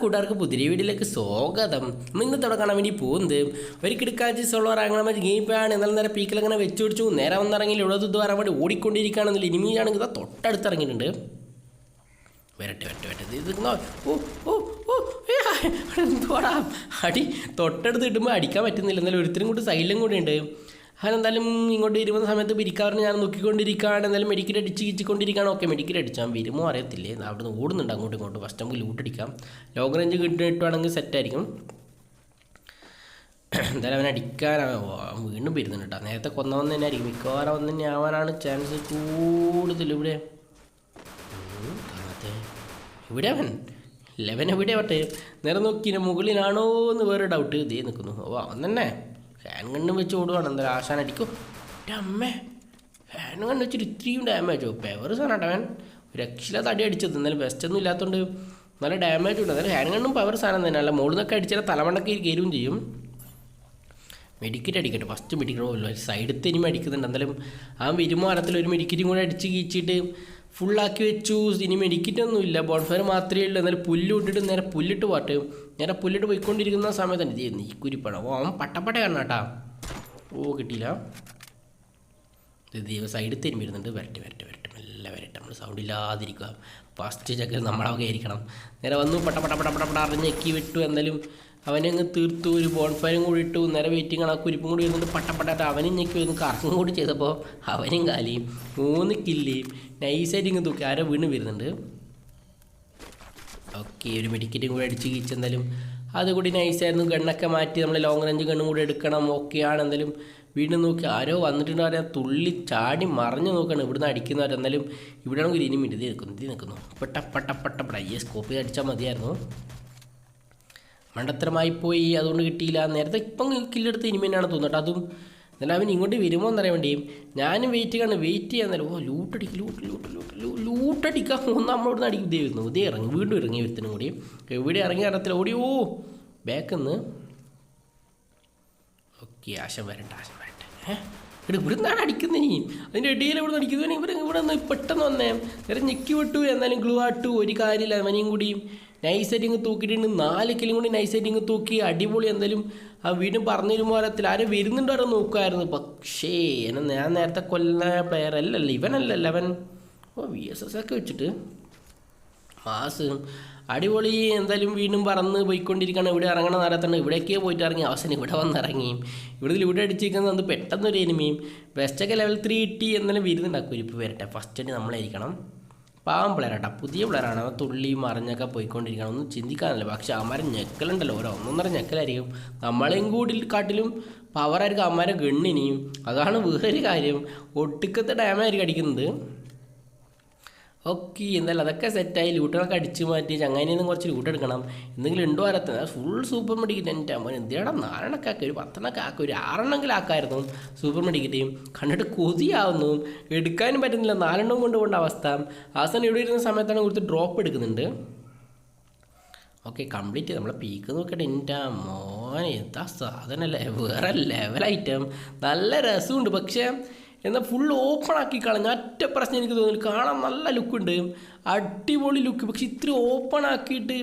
കൂട്ടുകാർക്ക് പുതിയ വീഡിയോയിലേക്ക് സ്വാഗതം. അവിടെ കാണാൻ വേണ്ടി പോകുന്നത് ഒരു കിടക്കാഴ്ച സോളോ അങ്ങനെ ഗെയിം ആണ്. എന്നാൽ നേരെ പീക്കിൽ അങ്ങനെ വെച്ച് പിടിച്ചു. നേരെ വന്നിറങ്ങി ഇത് വരാൻ വേണ്ടി ഓടിക്കൊണ്ടിരിക്കുകയാണെന്നില്ല ഇനിമിയാണെങ്കിൽ തൊട്ടടുത്ത് ഇറങ്ങിയിട്ടുണ്ട്. വരട്ടെ വരട്ടെ വരട്ടെ. ഇത് ഓ ഓ ഓ അടി തൊട്ടടുത്ത് കിട്ടുമ്പോൾ അടിക്കാൻ പറ്റുന്നില്ല. എന്നാലും ഒരുത്തരും കൂടി സൈഡിലും കൂടി ഉണ്ട്. അവനെന്തായാലും ഇങ്ങോട്ട് വരുന്ന സമയത്ത് പിരിക്കാറിന് ഞാൻ നോക്കിക്കൊണ്ടിരിക്കുകയാണ്. എന്തായാലും മെഡിക്കറ്റ് അടിച്ച് കിച്ചിക്കൊണ്ടിരിക്കുകയാണ്. ഓക്കെ മെഡിക്കൽ അടിച്ചാൽ വരുമോ അറിയത്തില്ലേ? അവിടെ നിന്ന് ഓടുന്നുണ്ട് അങ്ങോട്ടും ഇങ്ങോട്ടും. ഫസ്റ്റ് നമുക്ക് ലൂട്ട് അടിക്കാം. ലോങ് റേഞ്ച് കിട്ടുവാണെങ്കിൽ സെറ്റായിരിക്കും എന്തായാലും അവൻ വീണ്ടും വരുന്നുണ്ട് കേട്ടോ. നേരത്തെ കൊന്നവൻ തന്നെ ആയിരിക്കും. മിക്കവാറും അവൻ തന്നെ ആവാനാണ് ചാൻസ് കൂടുതൽ ഇവിടെ. ഇവിടെ അവൻ? ലെവൻ എവിടെ ആവട്ടെ? നേരെ നോക്കി മുകളിലാണോ എന്ന് വേറെ ഡൗട്ട് ഇതേ നിൽക്കുന്നു. ഓ അവൻ തന്നെ. ഫാൻ കണ്ണും വെച്ച് ഓടുവാണ്. എന്തായാലും ആശാൻ അടിക്കും. അമ്മേ ഫാൻ കണ്ണ് വെച്ചിട്ട് ഇത്രയും ഡാമേജോ പെവർ സാധനം അവൻ രക്ഷയില്ലാത്ത അടി അടിച്ചത്. എന്നാലും ബെസ്റ്റ് ഒന്നും ഇല്ലാത്തതുകൊണ്ട് നല്ല ഡാമേജ് ഉണ്ട്. എന്നാലും ഫാൻ കണ്ണും പവർ സാധനം തന്നെ. അല്ല മുകളിൽ നിന്നൊക്കെ അടിച്ചാൽ തലമണ്ടൊക്കെ കയറുകയും ചെയ്യും. മെഡിക്കറ്റ് അടിക്കട്ടെ. ഫസ്റ്റ് മെഡിക്കറ്റ് സൈഡിൽ ഇനി അടിക്കുന്നുണ്ട് എന്തായാലും ആ വരുമാനത്തിൽ ഒരു മെഡിക്കറ്റും കൂടെ അടിച്ച് കീച്ചിട്ട് ഫുള്ളാക്കി വെച്ചു. ഇനി മെഡിക്കറ്റ് ഒന്നും ഇല്ല ബോൺഫയർ മാത്രമേ ഉള്ളൂ. എന്നാലും പുല്ല് ഇട്ടിട്ട് നേരെ പുല്ലിട്ട് പോട്ട്. നേരെ പുല്ലിട്ട് പോയിക്കൊണ്ടിരിക്കുന്ന സമയത്ത് തന്നെ ഇത് ഈ കുരിപ്പണം. ഓ അവൻ പട്ടപ്പട്ട കാണാട്ടാ ഓ കിട്ടിയില്ല. ദൈവം സൈഡ് തിരുമ്പി വരുന്നുണ്ട് വരട്ടെ വരട്ടെ വരട്ടെ. മെല്ലെ വരട്ടെ. നമ്മൾ സൗണ്ട് ഇല്ലാതിരിക്കുക. ഫസ്റ്റ് ചക്കൽ നമ്മളൊക്കെ ആയിരിക്കണം. നേരെ വന്നു പട്ട പട്ട പട്ട പട്ട അറിഞ്ഞ് ഞെക്കി വിട്ടു. എന്തായാലും അവനെ അങ്ങ് തീർത്തു ഒരു ബോൺഫയറും കൂടി ഇട്ടു നേരെ വെയിറ്റിംഗ് ആണ്. ആ കുരിപ്പും കൂടി വരുന്നുണ്ട് പട്ട അവൻ അവനും ഞെക്കി വരുന്നു. കറക്കും കൂടി ചെയ്തപ്പോൾ അവനും കാലിയും മൂന്ന് കില്ലിയും നൈസായിട്ട് ഇങ്ങ് തൂക്കി. ആരോ വീണ് വരുന്നുണ്ട്. ഓക്കെ ഒരു മെഡിക്കറ്റും കൂടി അടിച്ച് കീച്ച് എന്തായാലും അതുകൂടി നൈസായിരുന്നു ഗണ്ണൊക്കെ മാറ്റി നമ്മൾ ലോങ് റേഞ്ച് ഗണ്ണും കൂടി എടുക്കണം. ഓക്കെയാണ് എന്തായാലും. വീണ്ടും നോക്കി. ആരോ വന്നിട്ടുണ്ട് പറയാം തുള്ളി ചാടി മറിഞ്ഞു നോക്കണം. ഇവിടുന്ന് അടിക്കുന്നവർ ഇവിടെ ആണെങ്കിൽ ഇനി മിടുതി നിൽക്കുന്നു. ഇത് നിൽക്കുന്നു. പെട്ട പെട്ട പെട്ട പെട്ട ഈ അടിച്ചാൽ മതിയായിരുന്നു. മണ്ടത്തരമായി പോയി അതുകൊണ്ട് കിട്ടിയില്ല. നേരത്തെ ഇപ്പം കില്ലെടുത്ത് ഇനിമേനാണ് തോന്നുന്നത് അതും എന്നാലും അവൻ ഇങ്ങോട്ട് വരുമോ എന്നറിയാൻ വേണ്ടിയും ഞാനും വെയിറ്റ് ചെയ്യാണ് വെയിറ്റ് ചെയ്യാൻ നേരം ഓ ലൂട്ടടിക്ക് ലൂട്ട് ലൂട്ട് ലൂട്ട് ലൂട്ടടിക്കാൻ ഒന്ന് നമ്മളോട് അടിക്കും. ഇതേ വരുന്നു ഇതേ ഇറങ്ങി വീണ്ടും ഇറങ്ങി വരുത്തിനും കൂടി. എവിടെ ഇറങ്ങി അറിയത്തില്ല ഓടി ഓ ബാക്കിന്ന് ഓക്കെ ആശം വരട്ടെ ആശം വരട്ടെ. ഏഹ് ഇവിടെ ഇവിടെ നിന്നാണ് അടിക്കുന്നത് ഇനി? അതിന്റെ ഇടയിൽ ഇവിടെ നിന്ന് അടിക്കുന്നത് ഇവർ ഇവിടെ നിന്ന് പെട്ടെന്ന് വന്നേ. നേരെ ഞെക്കി വിട്ടു എന്നാലും ഗ്ലൂ ആട്ടു ഒരു കാര്യമില്ല അവനെയും കൂടി നൈസ് സെറ്റിങ് തൂക്കിയിട്ടുണ്ട്. നാല് കിലും കൂടി നൈസ് സെറ്റിങ് തൂക്കി അടിപൊളി എന്തായാലും ആ വീണ്ടും പറഞ്ഞു തരുമ്പോൾ പോലത്തിൽ ആരും വരുന്നുണ്ടോ അവരെ നോക്കുമായിരുന്നു പക്ഷേ എന്നെ ഞാൻ നേരത്തെ കൊല്ലുന്ന പ്ലെയർ അല്ലല്ലോ. ഇവനല്ല അവൻ. ഓ വി എസ് എസ് ഒക്കെ വെച്ചിട്ട്. മാസ് അടിപൊളി എന്തായാലും വീണ്ടും പറന്ന് പോയിക്കൊണ്ടിരിക്കുകയാണ്. ഇവിടെ ഇറങ്ങണ നേരത്താണ്. ഇവിടേക്കേ പോയിട്ട് ഇറങ്ങി അവസാനം ഇവിടെ വന്നിറങ്ങി. ഇവിടെ ഇവിടെ അടിച്ചിരിക്കുന്നത് അത് പെട്ടെന്നൊരു എനിമിയും വെസ്റ്റൊക്കെ ലെവൽ ത്രീ ഇട്ടി എന്നാലും വിരുന്നുണ്ടാക്കും ഇപ്പോൾ വരട്ടെ. ഫസ്റ്റ് ആയിട്ട് നമ്മളായിരിക്കണം. പാവം പ്ലെയറാട്ടാ പുതിയ അവൻ തുള്ളി മറിഞ്ഞൊക്കെ പോയിക്കൊണ്ടിരിക്കണം ഒന്നും ചിന്തിക്കാനല്ല. പക്ഷെ അവന്മാരെ ഞെക്കലുണ്ടല്ലോ. ഓരോ ഒന്നൊന്നര ഞെക്കലായിരിക്കും. നമ്മളെയും കൂടി കാട്ടിലും പവറായിരിക്കും അവന്മാരെ ഗണ്ണിനിയും. അതാണ് വേറൊരു കാര്യം. ഒട്ടുക്കത്തെ ഡാമായിരിക്കും അടിക്കുന്നത്. ഓക്കെ എന്തായാലും അതൊക്കെ സെറ്റായി ലൂട്ടുകളൊക്കെ അടിച്ചു മാറ്റി. ചങ്ങാനിൽ നിന്ന് കുറച്ച് ലൂട്ട് എടുക്കണം. എന്തെങ്കിലും ഉണ്ടോ അരത്ത ഫുൾ സൂപ്പർ മെഡിക്കറ്റ് എന്റെ അമ്മ എന്തിനാടാ നാലെണ്ണൊക്കെ ആക്കി ഒരു പത്തെണ്ണൊക്കെ ആക്കി ഒരു ആറെണ്ണമെങ്കിലും ആക്കായിരുന്നു. സൂപ്പർ മെഡിക്കറ്റേയും കണ്ടിട്ട് കൊതിയാവുന്നു. എടുക്കാനും പറ്റുന്നില്ല. നാലെണ്ണം കൊണ്ട് പോകേണ്ട അവസ്ഥ. അവസാനം ഇവിടെ ഇരുന്ന സമയത്താണ് കൊടുത്ത് ഡ്രോപ്പ് എടുക്കുന്നുണ്ട്. ഓക്കെ കംപ്ലീറ്റ് നമ്മളെ പീക്ക് നോക്കട്ടെ എന്റെ മോനെ എന്താ സാധനമല്ലേ വേറെ ലെവൽ ഐറ്റം നല്ല രസമുണ്ട്. പക്ഷേ എന്നാൽ ഫുൾ ഓപ്പൺ ആക്കി കളഞ്ഞ ഒറ്റ പ്രശ്നം എനിക്ക് തോന്നുന്നു. കാണാൻ നല്ല ലുക്കുണ്ട് അടിപൊളി ലുക്ക് പക്ഷെ ഇത്ര ഓപ്പൺ ആക്കിയിട്ട്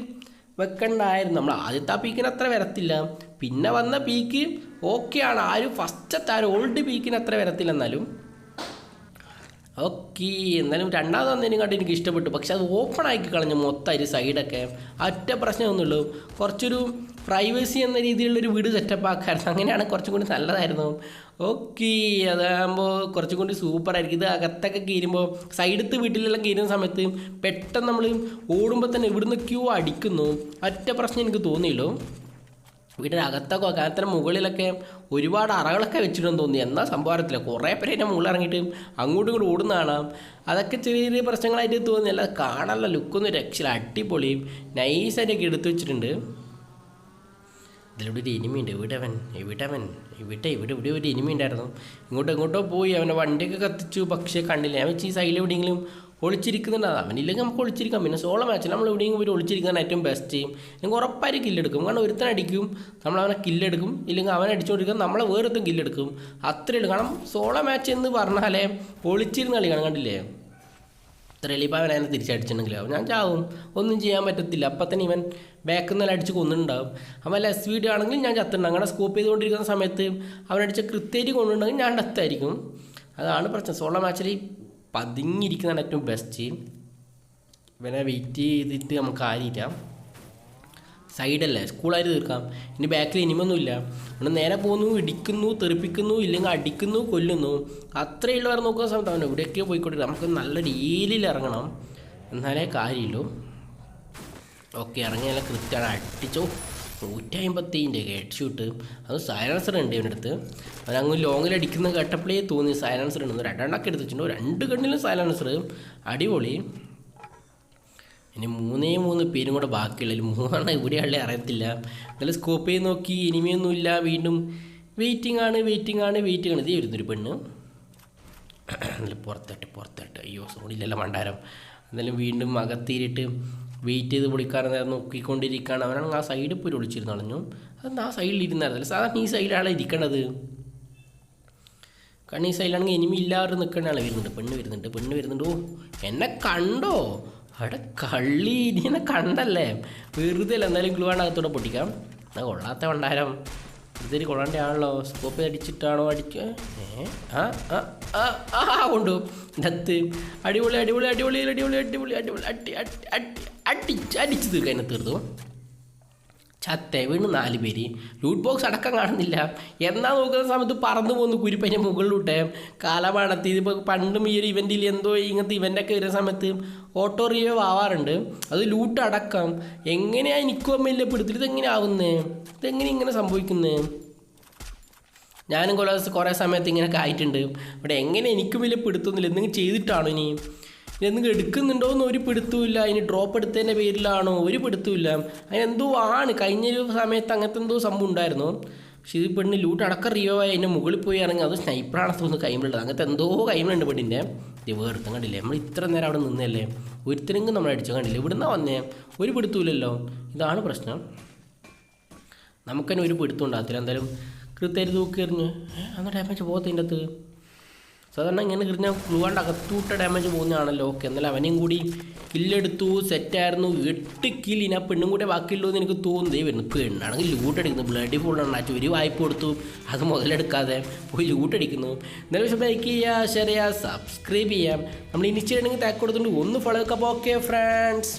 വെക്കണ്ടായിരുന്നു. നമ്മൾ ആദ്യത്തെ ആ പീക്കിന് അത്ര വരത്തില്ല. പിന്നെ വന്ന പീക്ക് ഓക്കെയാണ് ഒരു ഫസ്റ്റത്തെ ആ ഒരു ഓൾഡ് പീക്കിന് അത്ര വരത്തില്ല എന്നാലും. ഓക്കെ എന്നാലും രണ്ടാമത് വന്നതിനും കണ്ട് എനിക്ക് ഇഷ്ടപ്പെട്ടു. പക്ഷെ അത് ഓപ്പൺ ആക്കി കളഞ്ഞു മൊത്തം ഒരു സൈഡൊക്കെ ഒറ്റ പ്രശ്നമൊന്നുമുള്ളൂ കുറച്ചൊരു പ്രൈവസി എന്ന രീതിയിലുള്ളൊരു വീട് സെറ്റപ്പ് ആക്കായിരുന്നു. അങ്ങനെയാണ് കുറച്ചും കൂടി നല്ലതായിരുന്നു. ഓക്കെ അതാകുമ്പോൾ കുറച്ചും കൂടി സൂപ്പർ ആയിരിക്കും ഇത് അകത്തൊക്കെ കീരുമ്പോൾ സൈഡത്ത് വീട്ടിലെല്ലാം കീരുന്ന സമയത്ത് പെട്ടെന്ന് നമ്മൾ ഓടുമ്പോൾ തന്നെ ഇവിടുന്ന് ക്യൂ അടിക്കുന്നു. ഒറ്റ പ്രശ്നം എനിക്ക് തോന്നിയുള്ളൂ വീടിന്റെ അകത്തൊക്കെ അകത്തിന് മുകളിലൊക്കെ ഒരുപാട് അറകളൊക്കെ വെച്ചിട്ടുണ്ടെന്ന് തോന്നി. എന്നാൽ സംഭവത്തില്ല കുറേ പേര് എന്റെ മുകളിൽ ഇറങ്ങിയിട്ട് അങ്ങോട്ടും ഇങ്ങോട്ടും ഓടുന്ന കാണാം. അതൊക്കെ ചെറിയ ചെറിയ പ്രശ്നങ്ങളായിട്ട് തോന്നി. അല്ലാതെ കാണാനുള്ള ലുക്കൊന്നും രക്ഷയില്ല. അടിപൊളിയും നൈസായിട്ടൊക്കെ എടുത്തു വെച്ചിട്ടുണ്ട്. ഇതിലൂടെ ഒരു ഇനിമി ഉണ്ട് എവിടെ അവൻ എവിടെ? അവൻ ഇവിടെ ഇവിടെ ഒരു ഇനിമി ഉണ്ടായിരുന്നു ഇങ്ങോട്ടോ ഇങ്ങോട്ടോ പോയി. അവന്റെ വണ്ടിയൊക്കെ കത്തിച്ചു. പക്ഷേ കണ്ടില്ല. വെച്ച് ഈ സൈഡിൽ എവിടെയെങ്കിലും ഒളിച്ചിരിക്കുന്നുണ്ട്. അവനില്ലെങ്കിൽ നമുക്ക് ഒളിച്ചിരിക്കാം. പിന്നെ സോളോ മാച്ചിൽ നമ്മൾ എവിടെയെങ്കിലും പോയി ഒളിച്ചിരിക്കാൻ ഏറ്റവും ബെസ്റ്റ് ഞങ്ങൾക്ക് ഉറപ്പായിട്ട് കില്ലെടുക്കും കാരണം ഒരുത്തൻ അടിക്കും. നമ്മൾ അവനെ കില്ലെടുക്കും ഇല്ലെങ്കിൽ അവൻ അടിച്ചുകൊണ്ടിരിക്കും നമ്മളെ വേറൊരുത്തും കില്ലെടുക്കും അത്രയും കാരണം സോളോ മാച്ച് എന്ന് പറഞ്ഞാലേ ഒളിച്ചിരുന്ന് കളിക്കണം കണ്ടില്ലേ? അത്രയല്ലേ ഇപ്പം അവൻ അതിനെ ഞാൻ ചാവും ഒന്നും ചെയ്യാൻ പറ്റത്തില്ല. അപ്പം തന്നെ ഇവൻ ബാക്കിൽ നിന്ന് അടിച്ച് കൊന്നിട്ടുണ്ടാവും. അവൻ ലെസ് വീഡിയോ ആണെങ്കിൽ ഞാൻ ചത്തുണ്ട്. അങ്ങനെ സ്കോപ്പ് ചെയ്തുകൊണ്ടിരിക്കുന്ന സമയത്ത് അവനടിച്ച കൃത്യമായിട്ട് കൊണ്ടുണ്ടെങ്കിൽ ഞാൻ ഡെത്തായിരിക്കും അതാണ് പ്രശ്നം. സോളോ മാച്ചിൽ പതുങ്ങിയിരിക്കുന്നതാണ് ഏറ്റവും ബെസ്റ്റ് ഇവനെ വെയിറ്റ് ചെയ്തിട്ട് നമുക്ക് ആരിയില്ല സൈഡല്ലേ സ്കൂളായി തീർക്കാം. ഇനി ബാക്കിൽ ഇനിമൊന്നുമില്ല. അവിടെ നേരെ പോകുന്നു ഇടിക്കുന്നു തെറിപ്പിക്കുന്നു ഇല്ലെങ്കിൽ അടിക്കുന്നു കൊല്ലുന്നു. അത്രയുള്ള വരെ നോക്കുന്ന സമയത്ത് അവൻ എവിടെയൊക്കെയോ പോയിക്കോട്ടെ നമുക്ക് നല്ല രീതിയിൽ ഇറങ്ങണം. എന്നാലേ കാര്യമുള്ളൂ. ഓക്കെ ഇറങ്ങിയാൽ കൃത്യമാണ് അടിച്ചോ. നൂറ്റി അമ്പത്തിന്റെ ഹെഡ് ഷൂട്ട് അത് സൈലൻസർ ഉണ്ട് ഇവന്റെ അടുത്ത്. അവൻ അങ്ങ് ലോങ്ങിൽ അടിക്കുന്ന കേട്ടപ്പോഴേ തോന്നി സൈലൻസർ ഉണ്ടെന്ന്. രണ്ടെണ്ണൊക്കെ എടുത്ത് വെച്ചിട്ടുണ്ട്. രണ്ട് കണ്ണിലും സൈലൻസർ അടിപൊളി. ഇനി മൂന്നേ മൂന്ന് പേരും കൂടെ ബാക്കിയുള്ളതിൽ മൂന്നെണ്ണം എവിടെയാളെ അറിയത്തില്ല. എന്നാലും സ്കോപ്പ് ചെയ്ത് നോക്കി ഇനിമയൊന്നുമില്ല വീണ്ടും വെയിറ്റിംഗ് ആണ് വെയിറ്റിംഗ് ആണ് വെയിറ്റിംഗ് ആണ്. ഇതേ വരുന്നൊരു പെണ്ണ്. എന്നാലും പുറത്തട്ട് പുറത്തട്ട്. അയ്യോ സോണില്ലല്ലോ മണ്ടാരം. എന്നാലും വീണ്ടും അകത്തീരിട്ട് വെയിറ്റ് ചെയ്ത് പൊളിക്കാറ് നേരം നോക്കിക്കൊണ്ടിരിക്കുകയാണ്. അവനാണെങ്കിൽ ആ സൈഡിൽ പോയി ഒളിച്ചിരുന്ന് കളഞ്ഞു. അതൊന്നും ആ സൈഡിൽ ഇരുന്നായിരുന്നല്ലോ സാധാരണ ഈ സൈഡിലാണ് ഇരിക്കണത്. കാരണം ഈ സൈഡിലാണെങ്കിൽ എനിമി ഇല്ലാതെ നിൽക്കുന്ന ആൾ വരുന്നുണ്ട്. പെണ്ണ് വരുന്നുണ്ട് പെണ്ണ് വരുന്നുണ്ട്. ഓ എന്നെ കണ്ടോ? അവിടെ കള്ളി ഇനി കണ്ടല്ലേ? വെറുതെ അല്ല? എന്തായാലും ഗ്ലൂ അകത്തൂടെ പൊട്ടിക്കാം. എന്നാ കൊള്ളാത്ത വണ്ടാരം ഇതൊരു കൊള്ളാണ്ട ആണല്ലോ. സ്കോപ്പ് അടിച്ചിട്ടാണോ അടിക്ക ഏ? ആ ആ കൊണ്ടു ഇതത്ത് അടിപൊളി അടിപൊളി അടിപൊളി അടിപൊളി അടിപൊളി അടിപൊളി അടി അടി അടി അടിച്ച് അടിച്ച് തീർക്കാൻ തീർത്തു ചത്തേ വീണ് നാല് പേര്. ലൂട്ട് ബോക്സ് അടക്കം കാണുന്നില്ല. എന്നാ നോക്കുന്ന സമയത്ത് പറന്നു പോകുന്നു കുരിപ്പന്റെ മുകളിലൂട്ടെ കാലമാണത്തി ഇതിപ്പോൾ പണ്ടും ഈ ഒരു ഇവന്റിൽ എന്തോ ഇങ്ങനത്തെ ഇവന്റൊക്കെ വരുന്ന സമയത്ത് ഓട്ടോ റിവ്യൂ ആവാറുണ്ട്. അത് ലൂട്ട് അടക്കം. എങ്ങനെയാണ് എനിക്കും അമ്മയില്ല പിടുത്തിട്ട് ഇതെങ്ങനെ ആവുന്നത് ഇതെങ്ങനെ ഇങ്ങനെ സംഭവിക്കുന്നത് ഞാനും കുറേ കുറേ സമയത്ത് ഇങ്ങനെയൊക്കെ ആയിട്ടുണ്ട്. ഇവിടെ എങ്ങനെ എനിക്കും വലിയ പിടുത്തൊന്നുമില്ല എന്തെങ്കിലും ചെയ്തിട്ടാണോ ഇനി? എന്തെങ്കിലും എടുക്കുന്നുണ്ടോ എന്ന് ഒരു പിടുത്തുമില്ല അതിന് ഡ്രോപ്പ് എടുത്തതിന്റെ പേരിലാണോ? ഒരു പിടുത്തുമില്ല അതിനെന്തോ ആണ്. കഴിഞ്ഞ ഒരു സമയത്ത് അങ്ങനത്തെ എന്തോ സംഭവം ഉണ്ടായിരുന്നു. പക്ഷേ ഇത് പെണ്ണ് ലൂട്ട് അടക്കം റിയോ ആയി. അതിന്റെ മുകളിൽ പോയി ഇറങ്ങി. അത് സ്നൈപ്പറാണ് തോന്നുന്നു കൈമിലുള്ളത്. അങ്ങനത്തെ എന്തോ കൈമിലുണ്ട് പെണ്ണിന്റെ ഇത് വേർത്തും കണ്ടില്ലേ? നമ്മൾ ഇത്ര നേരം അവിടെ നിന്നല്ലേ? ഒരുത്തരെങ്കിലും നമ്മൾ അടിച്ചു കണ്ടില്ലേ? ഇവിടുന്ന് വന്നേ? ഒരു പിടുത്തൂലല്ലോ ഇതാണ് പ്രശ്നം. നമുക്കന്നെ ഒരു പിടുത്തം ഉണ്ടാകത്തില്ല. എന്തായാലും കൃത്യമായിട്ട് തൂക്കി എറിഞ്ഞ്. അന്ന് ഡാമേജ് പോകത്തിന്റെ അകത്ത്. സാധാരണ ഇങ്ങനെ എറിഞ്ഞാൽ ഫ്ലുവാണ്ട് അകത്തൂട്ട ഡാമേജ് പോകുന്നതാണല്ലോ. ഓക്കെ എന്നാലും അവനെയും കൂടി കില്ലെടുത്തു സെറ്റായിരുന്നു എട്ട് കിൽ ഇനി ആ പെണ്ണും കൂടെ ബാക്കിയുള്ളൂ എന്ന് എനിക്ക് തോന്നുന്നേ. വരുന്നു പെണ്ണാണെങ്കിൽ ലൂട്ട് അടിക്കുന്നു. ബ്ലഡി ഉണ്ടാച്ചു ഒരു വായ്പ കൊടുത്തു. അത് മുതലെടുക്കാതെ പോയി ലൂട്ട് അടിക്കുന്നു. എന്നാലും പക്ഷേ ലൈക്ക് ചെയ്യുക ഷെയർ ചെയ്യുക സബ്സ്ക്രൈബ് ചെയ്യാം നമ്മൾ ഇനിച്ചിട്ടുണ്ടെങ്കിൽ താക്ക് കൊടുത്തിട്ടുണ്ട്. ഒന്ന് ഫോളോ ഒക്കെ ഓക്കെ ഫ്രണ്ട്സ്